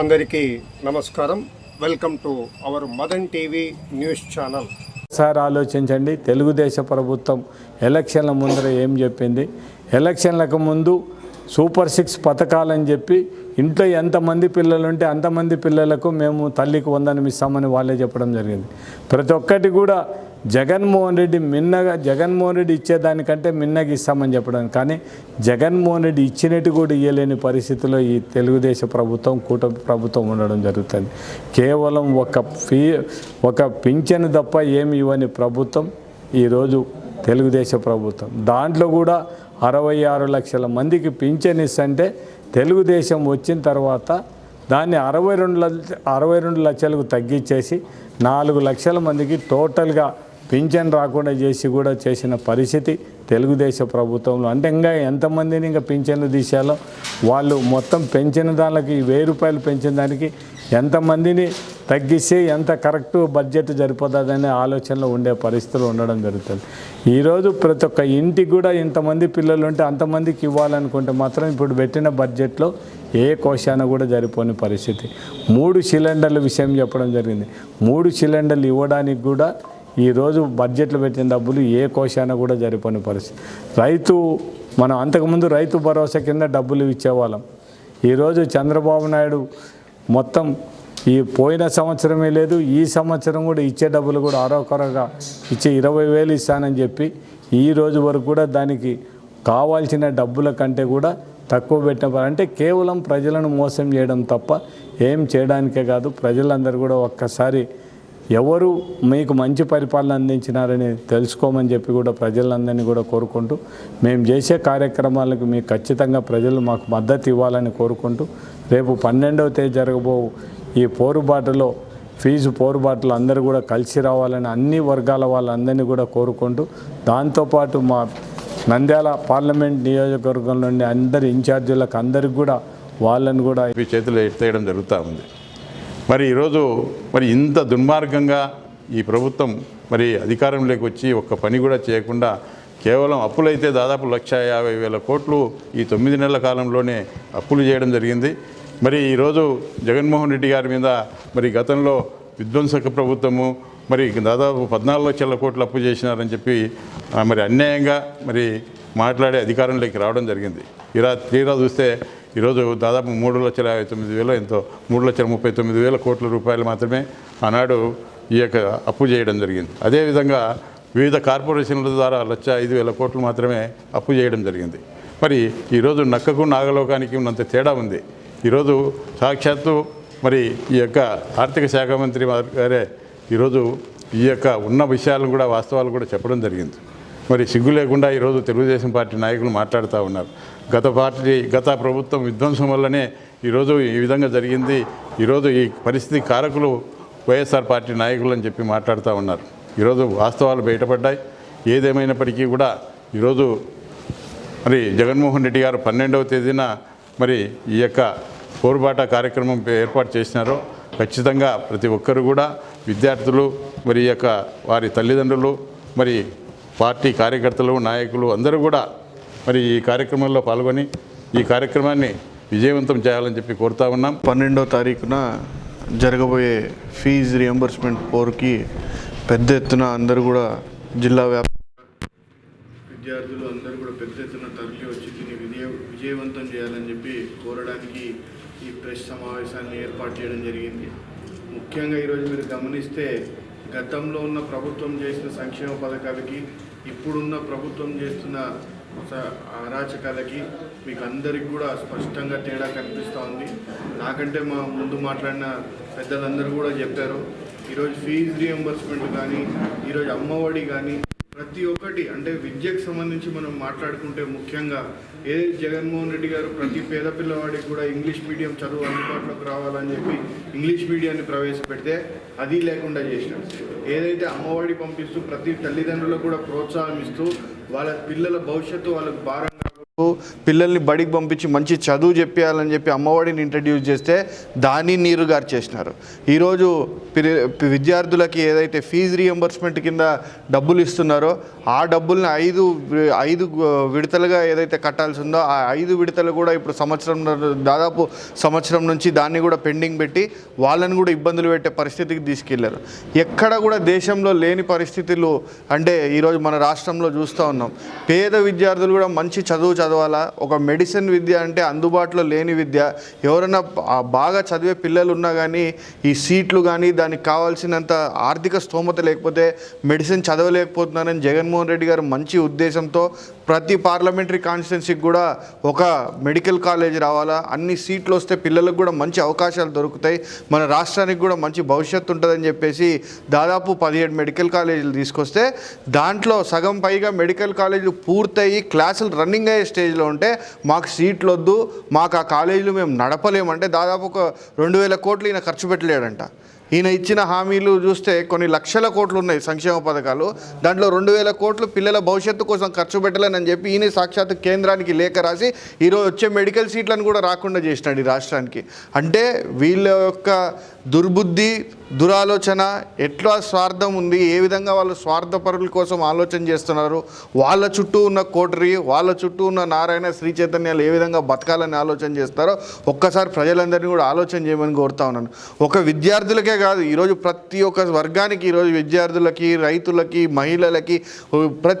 అందరికీ నమస్కారం. Welcome to our Madan TV news channel. Sir ఆలోచించండి తెలుగుదేశ ప్రభుత్వం ఎలక్షన్ల ముందర ఏం చెప్పింది? ఎలక్షన్లకు ముందు సూపర్ సిక్స్ పథకాలని చెప్పి ఇంట్లో ఎంతమంది పిల్లలు ఉంటే అంతమంది పిల్లలకు మేము తల్లికి వందనం ఇస్తామని వాళ్ళే చెప్పడం జరిగింది. ప్రతి ఒక్కటి కూడా జగన్మోహన్ రెడ్డి మిన్నగా జగన్మోహన్ రెడ్డి ఇచ్చేదానికంటే మిన్నగా ఇస్తామని చెప్పడం కానీ జగన్మోహన్ రెడ్డి ఇచ్చినట్టు కూడా ఇవ్వలేని పరిస్థితిలో ఈ తెలుగుదేశం ప్రభుత్వం కూటమి ప్రభుత్వం ఉండడం జరుగుతుంది. కేవలం ఒక ఫీ ఒక పింఛను తప్ప ఏమి ఇవ్వని ప్రభుత్వం ఈరోజు తెలుగుదేశం ప్రభుత్వం. దాంట్లో కూడా అరవై ఆరు లక్షల మందికి పింఛన్ ఇస్తుంటే తెలుగుదేశం వచ్చిన తర్వాత దాన్ని అరవై రెండు లక్ష అరవై రెండు లక్షలకు తగ్గించేసి నాలుగు లక్షల మందికి టోటల్గా పింఛన్ రాకుండా చేసి కూడా చేసిన పరిస్థితి తెలుగుదేశం ప్రభుత్వంలో. అంటే ఇంకా ఎంతమందిని ఇంకా పింఛన్లు తీసేయాలో వాళ్ళు మొత్తం పెంచిన దానికి వెయ్యి రూపాయలు పెంచిన దానికి ఎంతమందిని తగ్గిస్తే ఎంత కరెక్ట్ బడ్జెట్ సరిపోతుందనే ఆలోచనలో ఉండే పరిస్థితులు ఉండడం జరుగుతుంది. ఈరోజు ప్రతి ఒక్క ఇంటికి కూడా ఇంతమంది పిల్లలు ఉంటే అంతమందికి ఇవ్వాలనుకుంటే మాత్రం ఇప్పుడు పెట్టిన బడ్జెట్లో ఏ కోశాన కూడా సరిపోని పరిస్థితి. మూడు సిలిండర్ల విషయం చెప్పడం జరిగింది. మూడు సిలిండర్లు ఇవ్వడానికి కూడా ఈరోజు బడ్జెట్లో పెట్టిన డబ్బులు ఏ కోశాన కూడా సరిపోని పరిస్థితి. రైతు మనం అంతకుముందు రైతు భరోసా కింద డబ్బులు ఇచ్చేవాళ్ళం. ఈరోజు చంద్రబాబు నాయుడు మొత్తం ఈ పోయిన సంవత్సరమే లేదు ఈ సంవత్సరం కూడా ఇచ్చే డబ్బులు కూడా ఆరోకరగా ఇచ్చే ఇరవై వేలు ఇస్తానని చెప్పి ఈ రోజు వరకు కూడా దానికి కావాల్సిన డబ్బుల కంటే కూడా తక్కువ పెట్టిన అంటే కేవలం ప్రజలను మోసం చేయడం తప్ప ఏం చేయడానికే కాదు ప్రజలందరూ కూడా ఒక్కసారి ఎవరు మీకు మంచి పరిపాలన అందించినారని తెలుసుకోమని చెప్పి కూడా ప్రజలందరినీ కూడా కోరుకుంటూ మేము చేసే కార్యక్రమాలకు మీకు ఖచ్చితంగా ప్రజలు మాకు మద్దతు ఇవ్వాలని కోరుకుంటూ రేపు పన్నెండవ తేదీ జరగబో ఈ పోరుబాటులో ఫీజు పోరుబాటులు అందరూ కూడా కలిసి రావాలని అన్ని వర్గాల వాళ్ళందరినీ కూడా కోరుకుంటూ దాంతోపాటు మా నంద్యాల పార్లమెంట్ నియోజకవర్గం నుండి అందరి ఇన్ఛార్జీలకు అందరికి కూడా వాళ్ళని కూడా మీ చేతులు ఎత్తేయడం జరుగుతూ ఉంది. మరి ఈరోజు మరి ఇంత దుర్మార్గంగా ఈ ప్రభుత్వం మరి అధికారంలోకి వచ్చి ఒక్క పని కూడా చేయకుండా కేవలం అప్పులైతే దాదాపు లక్ష యాభై వేల కోట్లు ఈ తొమ్మిది నెలల కాలంలోనే అప్పులు చేయడం జరిగింది. మరి ఈరోజు జగన్మోహన్ రెడ్డి గారి మీద మరి గతంలో విధ్వంసక ప్రభుత్వము మరి దాదాపు పద్నాలుగు లక్షల కోట్లు అప్పు చేసినారని చెప్పి మరి అన్యాయంగా మరి మాట్లాడే అధికారంలోకి రావడం జరిగింది. ఇలా తీరా చూస్తే ఈరోజు దాదాపు మూడు లక్షల యాభై తొమ్మిది వేల ఎంతో మూడు లక్షల ముప్పై తొమ్మిది వేల కోట్ల రూపాయలు మాత్రమే ఆనాడు ఈ యొక్క అప్పు చేయడం జరిగింది. అదేవిధంగా వివిధ కార్పొరేషన్ల ద్వారా లక్ష ఐదు వేల కోట్లు మాత్రమే అప్పు చేయడం జరిగింది. మరి ఈరోజు నక్కకు నాగలోకానికి ఉన్నంత తేడా ఉంది. ఈరోజు సాక్షాత్తు మరి ఈ యొక్క ఆర్థిక శాఖ మంత్రి గారే ఈరోజు ఈ యొక్క ఉన్న విషయాలను కూడా వాస్తవాలు కూడా చెప్పడం జరిగింది. మరి సిగ్గు లేకుండా ఈరోజు తెలుగుదేశం పార్టీ నాయకులు మాట్లాడుతూ ఉన్నారు. గత పార్టీ గత ప్రభుత్వం విధ్వంసం వల్లనే ఈరోజు ఈ విధంగా జరిగింది. ఈరోజు ఈ పరిస్థితి కారకులు వైఎస్ఆర్ పార్టీ నాయకులు అని చెప్పి మాట్లాడుతూ ఉన్నారు. ఈరోజు వాస్తవాలు బయటపడ్డాయి. ఏదేమైనప్పటికీ కూడా ఈరోజు మరి జగన్మోహన్ రెడ్డి గారు పన్నెండవ తేదీన మరి ఈ యొక్క పోరుబాట కార్యక్రమం ఏర్పాటు చేసినారో ఖచ్చితంగా ప్రతి ఒక్కరు కూడా విద్యార్థులు మరి ఈ యొక్క వారి తల్లిదండ్రులు మరి పార్టీ కార్యకర్తలు నాయకులు అందరూ కూడా మరి ఈ కార్యక్రమంలో పాల్గొని ఈ కార్యక్రమాన్ని విజయవంతం చేయాలని చెప్పి కోరుతా ఉన్నాం. పన్నెండో తారీఖున జరగబోయే ఫీజు రియంబర్స్మెంట్ పోర్కి పెద్ద ఎత్తున అందరూ కూడా జిల్లా వ్యాప్ విద్యార్థులు అందరూ కూడా పెద్ద ఎత్తున తరలి వచ్చి దీన్ని విజయ విజయవంతం చేయాలని చెప్పి కోరడానికి ఈ ప్రెస్ సమావేశాన్ని ఏర్పాటు చేయడం జరిగింది. ముఖ్యంగా ఈరోజు మీరు గమనిస్తే గతంలో ఉన్న ప్రభుత్వం చేసిన సంక్షేమ పథకాలకి ఇప్పుడున్న ప్రభుత్వం చేస్తున్న అరాచకాలకి మీకు అందరికి కూడా స్పష్టంగా తేడా కనిపిస్తూ ఉంది. నాకంటే మా ముందు మాట్లాడిన పెద్దలందరూ కూడా చెప్పారు. ఈరోజు ఫీజు రియంబర్స్మెంట్ కానీ ఈరోజు అమ్మఒడి కానీ ప్రతి ఒక్కటి అంటే విద్యకు సంబంధించి మనం మాట్లాడుకుంటే ముఖ్యంగా ఏ జగన్మోహన్ రెడ్డి గారు ప్రతి పేద పిల్లవాడికి కూడా ఇంగ్లీష్ మీడియం చదువు అందుబాటులోకి రావాలని చెప్పి ఇంగ్లీష్ మీడియాన్ని ప్రవేశపెడితే అది లేకుండా చేసినాం. ఏదైతే అమ్మఒడి పంపిస్తూ ప్రతి తల్లిదండ్రులకు కూడా ప్రోత్సాహం ఇస్తూ వాళ్ళ పిల్లల భవిష్యత్తు వాళ్ళకు భారం పిల్లల్ని బడికి పంపించి మంచి చదువు చెప్పేయాలని చెప్పి అమ్మఒడిని ఇంట్రడ్యూస్ చేస్తే దాన్ని నీరు గారు చేసినారు. ఈరోజు పి విద్యార్థులకి ఏదైతే ఫీజు రియంబర్స్మెంట్ కింద డబ్బులు ఇస్తున్నారో ఆ డబ్బుల్ని ఐదు ఐదు విడతలుగా ఏదైతే కట్టాల్సి ఉందో ఆ ఐదు విడతలు కూడా ఇప్పుడు సంవత్సరం దాదాపు సంవత్సరం నుంచి దాన్ని కూడా పెండింగ్ పెట్టి వాళ్ళని కూడా ఇబ్బందులు పెట్టే పరిస్థితికి తీసుకెళ్ళారు. ఎక్కడ కూడా దేశంలో లేని పరిస్థితులు అంటే ఈరోజు మన రాష్ట్రంలో చూస్తూ ఉన్నాం. పేద విద్యార్థులు కూడా మంచి చదువు చదవాలా? ఒక మెడిసిన్ విద్య అంటే అందుబాటులో లేని విద్య. ఎవరైనా బాగా చదివే పిల్లలు ఉన్నా కానీ ఈ సీట్లు కానీ దానికి కావాల్సినంత ఆర్థిక స్తోమత లేకపోతే మెడిసిన్ చదవలేకపోతున్నారని జగన్మోహన్ రెడ్డి గారు మంచి ఉద్దేశంతో ప్రతి పార్లమెంటరీ కాన్స్టిట్యున్సీకి కూడా ఒక మెడికల్ కాలేజ్ రావాలా? అన్ని సీట్లు వస్తే పిల్లలకు కూడా మంచి అవకాశాలు దొరుకుతాయి. మన రాష్ట్రానికి కూడా మంచి భవిష్యత్తు ఉంటుందని చెప్పేసి దాదాపు పదిహేడు మెడికల్ కాలేజీలు తీసుకొస్తే దాంట్లో సగం పైగా మెడికల్ కాలేజీలు పూర్తయి క్లాసులు రన్నింగ్ అయ్యే స్టేజ్లో ఉంటే మాకు సీట్లు వద్దు మాకు ఆ కాలేజీలు మేము నడపలేమంటే దాదాపు ఒక రెండు వేల కోట్లు ఈయన ఖర్చు పెట్టలేడంట. ఈయన ఇచ్చిన హామీలు చూస్తే కొన్ని లక్షల కోట్లు ఉన్నాయి సంక్షేమ పథకాలు. దాంట్లో రెండు వేల కోట్లు పిల్లల భవిష్యత్తు కోసం ఖర్చు పెట్టలేనని చెప్పి ఈయన సాక్షాత్ కేంద్రానికి లేఖ రాసి ఈరోజు వచ్చే మెడికల్ సీట్లను కూడా రాకుండా చేసినాడు ఈ రాష్ట్రానికి. అంటే వీళ్ళ యొక్క దుర్బుద్ధి దురాలోచన ఎట్లా స్వార్థం ఉంది ఏ విధంగా వాళ్ళు స్వార్థపరుల కోసం ఆలోచన చేస్తున్నారు వాళ్ళ చుట్టూ ఉన్న కోటరి వాళ్ళ చుట్టూ ఉన్న నారాయణ శ్రీ చైతన్యాలు ఏ విధంగా బతకాలని ఆలోచన చేస్తారో ఒక్కసారి ప్రజలందరినీ కూడా ఆలోచన చేయమని కోరుతా ఉన్నాను. ఒక విద్యార్థులకే కాదు. ఈరోజు ప్రతి ఒక్క వర్గానికి ఈరోజు విద్యార్థులకి రైతులకి మహిళలకి ప్రతి